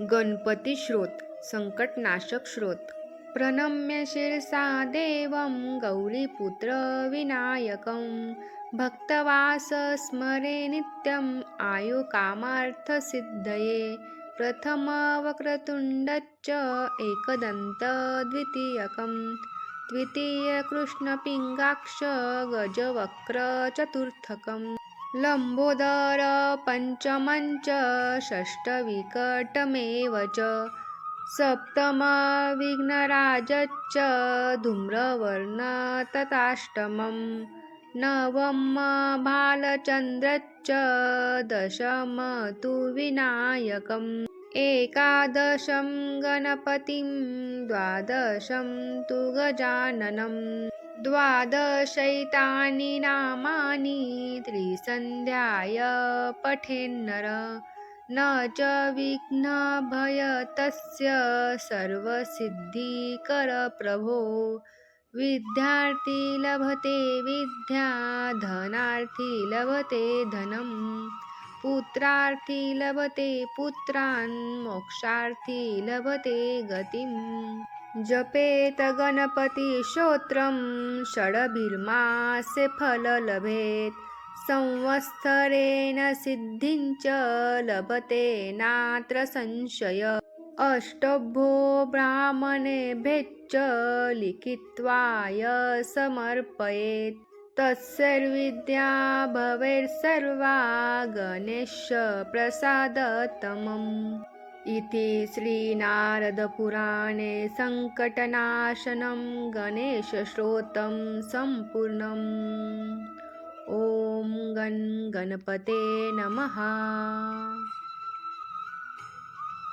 गणपती श्रोत संकटनाशक श्रोत. प्रणम्य शिरसा देवं गौरीपुत्र विनायकं. भक्तवास स्मरे नित्यम् आयुकामार्थसिद्धये कामार्थसिद्धये प्रथमवक्रतुण्डच्च एकदन्तद्वितीयकं द्वितीयकृष्णपिङ्गाक्ष गजवक्रचतुर्थकम् लम्बोदर पञ्चमञ्च षष्ठविकटमेव च सप्तमविघ्नराजश्च धूम्रवर्णतताष्टमं नवम भालचन्द्रश्च दशम तु विनायकम् एकादशं गणपतिं द्वादशं तु गजाननम्। द्वादशैतानि नामानि त्रिसन्ध्याय पठेन्नर। न च विघ्नभयतस्य सर्वसिद्धिकरप्रभो विद्यार्थी लभते विद्या धनार्थी लभते धनं। पुत्रार्थी लभते पुत्रान् मोक्षार्थी लभते गतिम्। जपेत गणपतिस्तोत्रं षडभिर्मासे फललभेत् संवत्सरेण सिद्धिं च लभते नात्र संशय। अष्टभो ब्राह्मणेभ्यश्च लिखित्वाय समर्पयेत्। तत्सर्विद्या भवेत्सर्वा गणेशप्रसादतमम् इति श्रीनारदपुराणे सङ्कटनाशनं गणेशश्रोतं सम्पूर्णम्। ॐ गण गणपते नमः